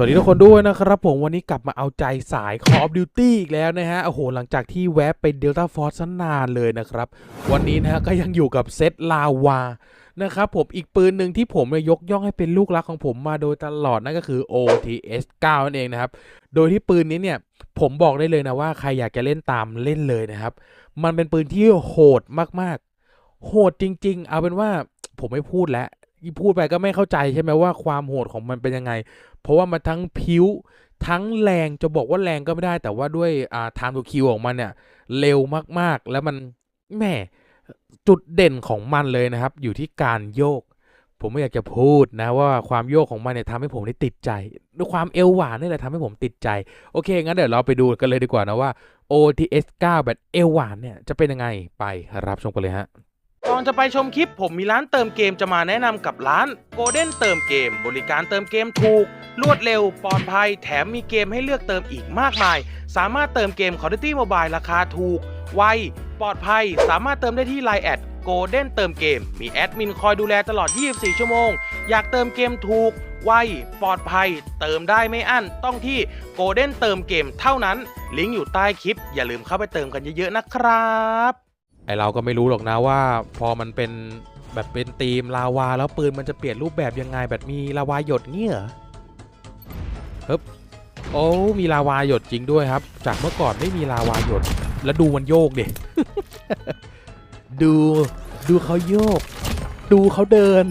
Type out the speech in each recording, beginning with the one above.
สวัสดีทุกคนด้วยนะครับผมวันนี้กลับมาเอาใจสาย Call of Duty อีกแล้วนะฮะ โอ้โห หลังจากที่แวะไป Delta Force ซะนานเลยนะครับ วันนี้นะฮะก็ยังอยู่กับเซตลาวานะครับผมอีกปืนหนึ่งที่ผมเนี่ยยกย่องให้เป็นลูกรักของผมมาโดยตลอดนั่นก็คือ OTS 9 นั่นเองนะครับ โดยที่ปืนนี้เนี่ยผมบอกได้เลยนะว่าใครอยากจะเล่นตามเล่นเลยนะครับ มันเป็นปืนที่โหดมากๆ โหดจริง ๆ เอาเป็นว่าผมไม่พูดแล้ว พูดไปก็ไม่เข้าใจใช่ไหมว่าความโหดของมันเป็นยังไง เพราะว่ามันทั้งพิ้วทั้งแรงจะบอกว่าแรงก็ไม่ได้ แต่ว่าด้วยอ่า time to kill ของมันเนี่ยเร็วมากๆ แล้วมันแหม่จุดเด่นของมันเลยนะครับ อยู่ที่การโยก ผมไม่อยากจะพูดนะว่าความโยกของมันเนี่ยทำให้ผมได้ติดใจ ด้วยความเอวหวานนี่แหละทำให้ผมติดใจ โอเค งั้นเดี๋ยวเราไปดูกันเลยดีกว่านะว่า OTS 9แบบเอวหวานเนี่ยจะเป็นยังไงไปรับชมกันเลยฮะ ก่อนจะไปชมคลิปผมมีร้านเติมเกมจะมาแนะนำกับร้าน Golden เติมเกม บริการเติมเกมถูก รวดเร็วปลอดภัย แถมมีเกมให้เลือกเติมอีกมากมาย สามารถเติมเกม Call of Duty Mobile ราคาถูก ไว ปลอดภัย สามารถเติมได้ที่ Line แอด Golden เติมเกม มีแอดมินคอยดูแลตลอด 24 ชั่วโมง อยากเติมเกมถูก ไว ปลอดภัย เติมได้ไม่อั้น ต้องที่ Golden เติมเกม เท่านั้น ลิงก์อยู่ใต้คลิป อย่าลืมเข้าไปเติมกันเยอะๆนะครับ ไอเราก็ไม่รู้หรอกนะว่าพอมันเป็นแบบเป็นธีมลาวาแล้วปืนมันจะเปลี่ยนรูปแบบยังไงแบบมีลาวาหยดเงี้ยเฮึบโอ้มีลาวาหยดจริงด้วยครับ จากเมื่อก่อนไม่มีลาวาหยด แล้วดูมันโยกดิดูดูเขาโยก ดูเขาเดิน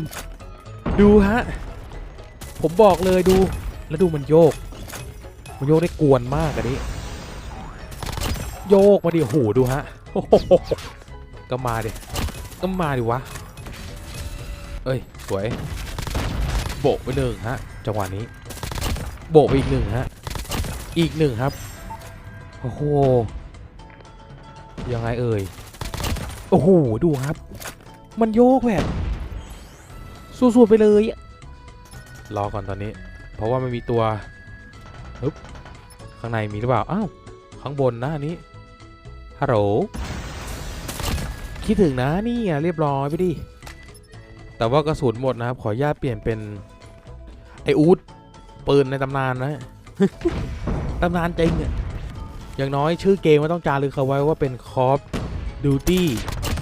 ดูฮะ ผมบอกเลยดู แล้วดูมันโยก มันโยกได้กวนมากอันนี้ โยกมาดิโหดูฮะ ก็มาดิ ก็มาดิวะ เอ้ย สวย โบกไปหนึ่งฮะ จังหวะนี้ โบกไปอีกหนึ่งฮะ อีกหนึ่งครับ โอ้โห ยังไงเอ่ย โอ้โห ดูครับ มันโยกแบบสู้ๆไปเลยอะรอก่อนตอนนี้ เพราะว่ามันมีตัวฮึบข้างในมีหรือเปล่า อ้าว ข้างบนนะอันนี้ ฮัลโหล คิดถึงนะนี่อะเรียบร้อยไปดิ แต่ว่ากระสุนหมดนะครับ ขออนุญาตเปลี่ยนเป็น ไออูดปืนในตำนานนะตำนานจริงอะอย่างน้อยชื่อเกมมันต้องจารึกเขาไว้ว่าเป็น Call of Duty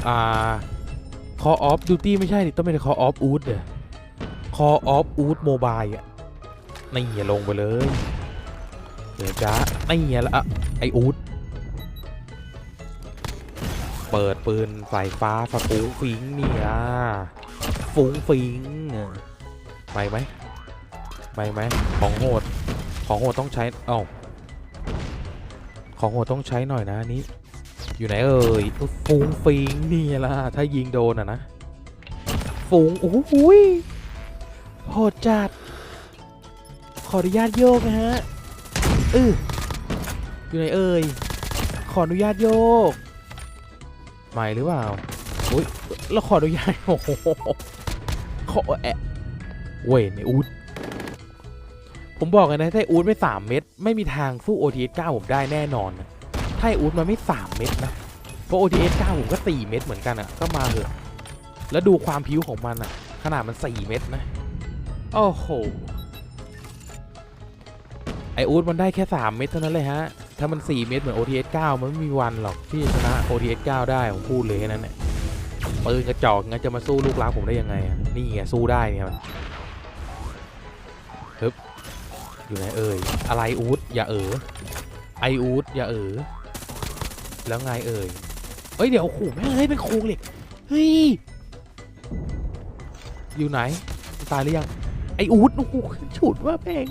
อ่า Call of Duty ไม่ใช่ดิต้องเป็น Call of Ud เด้อ Call of Ud Mobile อะนี่อย่าลงไปเลย เดี๋ยวจ้านี่ย่าละไออูด เปิดปืนไฟฟ้าสฟูงฟิงเนี่ยฟุ้งฟิงไปไหมไปไหมของโหดของโหดต้องใช้เอ้าของโหดต้องใช้หน่อยนะนี้ อยู่ไหนเอ่ยฟุ้งฟิงนี่ล่ะถ้ายิงโดนอะนะฟุ้งโอ้โหยโหดจัด ขออนุญาตโยกนะฮะเอออยู่ไหนเอ่ยขออนุญาตโยก ใหม่หรือเปล่าอุ้ยแล้วขออนุญาตโอ้โหขอแอะเว้ยในอูดผมบอกเลยนะถ้าอูดไม่3เม็ดไม่มีทางสู้ OTS 9ผมได้แน่นอนนะถ้าอูดมันไม่3เม็ดนะเพราะ OTS 9ผมก็4เม็ดเหมือนกันอะก็มาเถอะแล้วดูความผิวของมันอะ ขนาดมัน4เม็ดนะโอ้โหไออูดมันได้แค่3เม็ดเท่านั้นเลยฮะ ถ้ามัน 4 เม็ดเหมือน OTS 9 มันไม่มีวันหรอกที่ชนะ OTS 9 ได้ ผมพูดเลยแค่นั้นแหละปืนกระจอกงั้นจะมาสู้ลูกรักผมได้ยังไงอะนี่ไงสู้ได้เนี่ยมันฮึบอยู่ไหนเอ่ยอะไรอูดอย่าเอ๋อไออูดอย่าเอ๋อแล้วไงเอ่ยเอ้ยเดี๋ยวโอ้โหแม่งเฮ้ยเป็นโครงเหล็กเฮ้ยอยู่ไหนตายหรือยังไออูดโอ้โหฉุดว่าแพง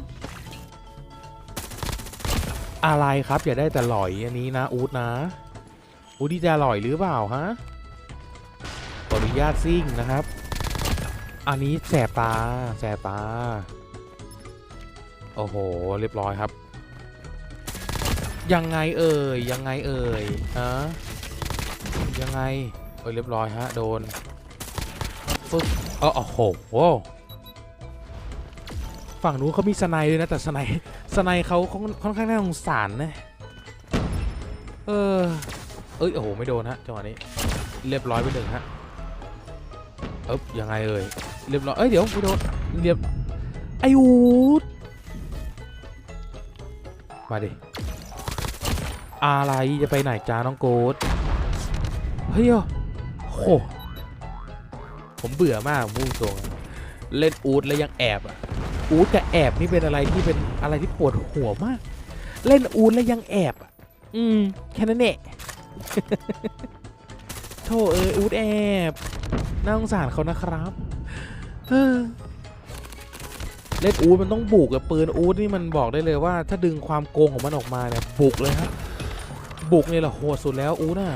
อะไรครับ อย่าได้แต่หลอยอันนี้นะอูดนะอูดที่จะหลอยหรือเปล่าฮะขออนุญาตซิ่งนะครับ อันนี้แสบตาแสบตา โอ้โห เรียบร้อยครับ ยังไงเอ่ยยังไงเอ่ยฮะยังไงเอ้ยเรียบร้อยฮะโดนปึ๊บเออโอ้โห ฝั่งนู้นเขามีสไนด์ด้วยนะ แต่สไนด์สไนด์เขาค่อนข้างน่าสงสารนะ เออ เอ้ย โอ้โห ไม่โดนฮะ จังหวะนี้ เรียบร้อยไปหนึ่งฮะ เอ๊บยังไงเอ่ย เรียบร้อย เอ้ย เดี๋ยวไม่โดน เรียบ ไออูดมาดิ อะไร จะไปไหนจ้าน้องโกดเฮ้ยโหผมเบื่อมากพูดตรงเล่นอูดแล้วยังแอบอะ อูดกับแอบนี่เป็นอะไรที่เป็นอะไรที่ปวดหัวมาก เล่นอูดแล้วยังแอบอะอืมแค่นั้นแหละโธ่เอออูดแอบน่าสงสารเขานะครับเฮ้อเล่นอูดมันต้องบุกกับปืนอูดนี่มันบอกได้เลยว่า ถ้าดึงความโกงของมันออกมาเนี่ยบุกเลยครับบุกเนี่ยแหละโหดสุดแล้วอูดอะ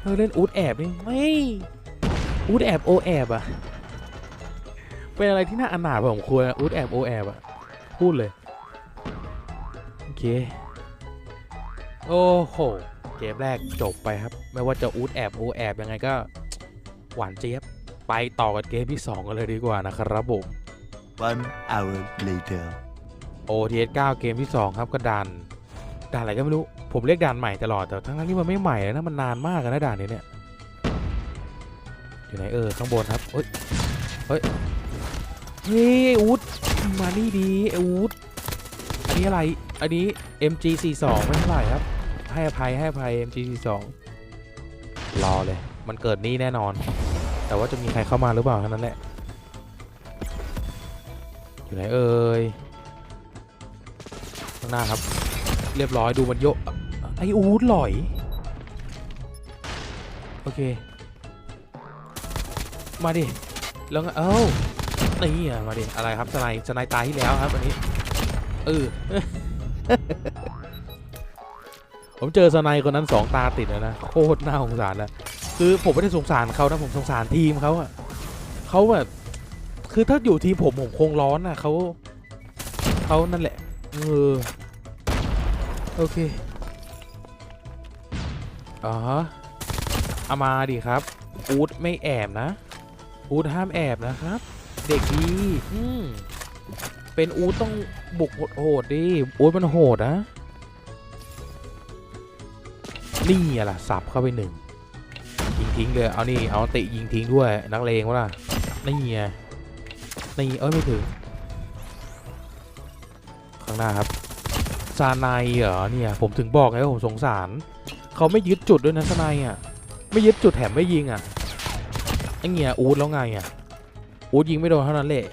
เออเล่นอูดแอบนี่ไม่อูดแอบโอแอบอะ เป็นอะไรที่น่าอนาถพอสมควรอะอูดแอบโอแอบอะพูดเลย โอเค โอ้โห เกมแรกจบไปครับ ไม่ว่าจะอูดแอบโอแอบยังไงก็ หวานเจี๊ยบ ไปต่อกันเกมที่ 2 กันเลยดีกว่านะครับผม One hour later. OTS 9เกมที่ 2 ครับก็ดันด่านอะไรก็ไม่รู้ ผมเรียกด่านใหม่ตลอดแต่ทั้งนั้นที่มันไม่ใหม่เลยนะมันนานมากอะนะด่านนี้เนี่ย อยู่ไหนเออข้างบนครับเฮ้ยเฮ้ย เฮ้ยอูดมานี่ดีไอ้อูดอันนี้อะไร อันนี้ MG 42 ไม่เท่าไหร่ครับ ให้อภัยให้อภัย MG 42 รอเลย มันเกิดนี่แน่นอน แต่ว่าจะมีใครเข้ามาหรือเปล่าแค่นั้นแหละ อยู่ไหนเอ่ย ข้างหน้าครับ เรียบร้อยดูมันโยไออูดหลอย โอเค มาดิ แล้วไงเอ้า นี่อะมาดิอะไรครับสไนด์สไนด์ตายที่แล้วครับอันนี้เออผมเจอสไนด์คนนั้นสองตาติดแล้วนะโคตรน่าสงสารนะคือผมไม่ได้สงสารเขานะผมสงสารทีมเขาอะเขาแบบคือถ้าอยู่ทีมผมผมคงร้อนนะเขาเขานั่นแหละเออโอเคอ๋อเอามาดิครับอูดไม่แอบนะอูดห้ามแอบนะครับ เด็กดีอืมเป็นอูดต้องบุกโหดๆดิอูดมันโหดนะนี่อะล่ะสับเข้าไปหนึ่งยิงทิ้งเลยเอานี่เอาเตะยิงทิ้งด้วยนักเลงวะล่ะนี่ไงนี่เอ้ยไม่ถึงข้างหน้าครับซาไนเหรอเนี่ยผมถึงบอกไงว่าผมสงสารเขาไม่ยึดจุดด้วยนะซาไนอะไม่ยึดจุดแถมไม่ยิงอะไอ้เงี้ยอูดแล้วไงอะ อูดยิงไม่โดนเท่านั้นแหละ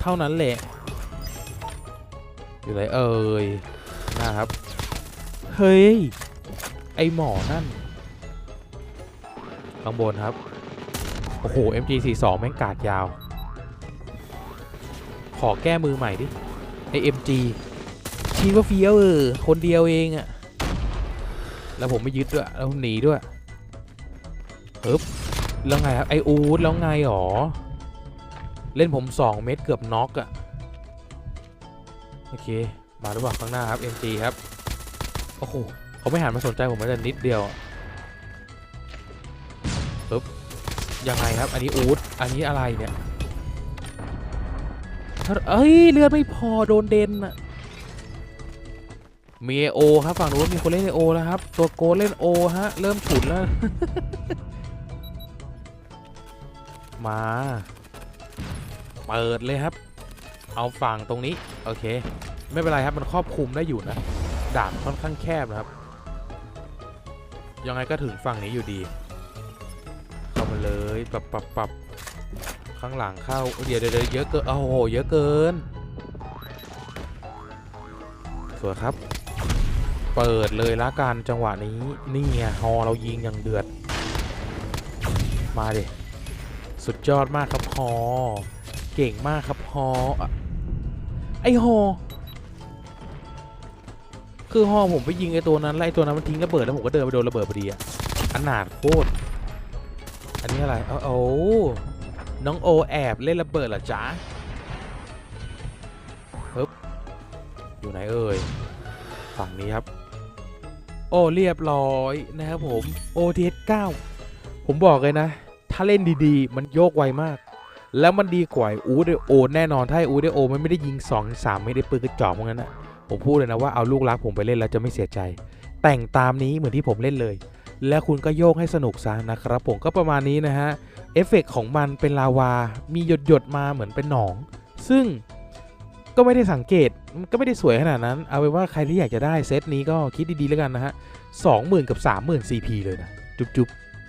เท่านั้นแหละ อยู่ไหนเอ่ยนะครับ เฮ้ย ไอหมอนั่น ข้างบนครับ โอ้โห MG42 แม่งกาดยาว ขอแก้มือใหม่ดิไอ MG คิดว่าเฟี้ยวเออ คนเดียวเองอะแล้วผมไม่ยึดด้วย แล้วผมหนีด้วยปึ๊บแล้วไงครับ ไออูดแล้วไงหรอ เล่นผม 2 เม็ดเกือบน็อกอะโอเค มาหรือเปล่าข้างหน้าครับ MG ครับ โอ้โหเขาไม่หันมาสนใจผมแม้แต่นิดเดียวปึ๊บยังไงครับ อันนี้อูดอันนี้อะไรเนี่ยเอ้ย เลือดไม่พอโดนเดนอะมีโอครับ ฝั่งนู้นมีคนเล่นโอแล้วครับ ตัวโกเล่นโอฮะ เริ่มฉุนแล้ว มา เปิดเลยครับ เอาฝั่งตรงนี้ โอเค ไม่เป็นไรครับ มันครอบคลุมได้อยู่นะด่านค่อนข้างแคบนะครับ ยังไงก็ถึงฝั่งนี้อยู่ดี เข้ามาเลยปรับปรับปรับข้างหลังเข้าเดี๋ยวเดี๋ยวเดี๋ยวเยอะเกินโอ้โหเยอะเกินสวยครับ เปิดเลยละกันจังหวะนี้นี่ไงฮอเรายิงอย่างเดือด มาดิสุดยอดมากครับฮอ เก่งมากครับฮออะไอฮอคือฮอผมไปยิงไอตัวนั้นไล่ตัวนั้นมันทิ้งระเบิดแล้วผมก็เดินไปโดนระเบิดพอดีอะอนาถโคตรอันนี้อะไรเอ้โอ้น้องโอแอบเล่นระเบิดเหรอจ๊ะปึ๊บอยู่ไหนเอ่ยฝั่งนี้ครับ โอ้เรียบร้อยนะครับผม OTS 9ผมบอกเลยนะ ถ้าเล่นดีๆ มันโยกไวมาก แล้วมันดีกว่าอูเดโอแน่นอนถ้าอูเดโอมันไม่ได้ยิง2 3ไม่ได้ปืนกระจอกพวกนั้นนะผมพูดเลยนะว่าเอาลูกรักผมไปเล่นแล้วจะไม่เสียใจ แต่งตามนี้เหมือนที่ผมเล่นเลย แล้วคุณก็โยกให้สนุกซะนะครับ ผมก็ประมาณนี้นะฮะเอฟเฟกต์ของมันเป็นลาวา มีหยดหยดมาเหมือนเป็นหนอง ซึ่งก็ไม่ได้สังเกตมันก็ไม่ได้สวยขนาดนั้น เอาเป็นว่าใครที่อยากจะได้เซตนี้ก็คิดดีๆแล้วกันนะฮะ20,000กับ30,000 CP เลยนะ จุ๊บๆ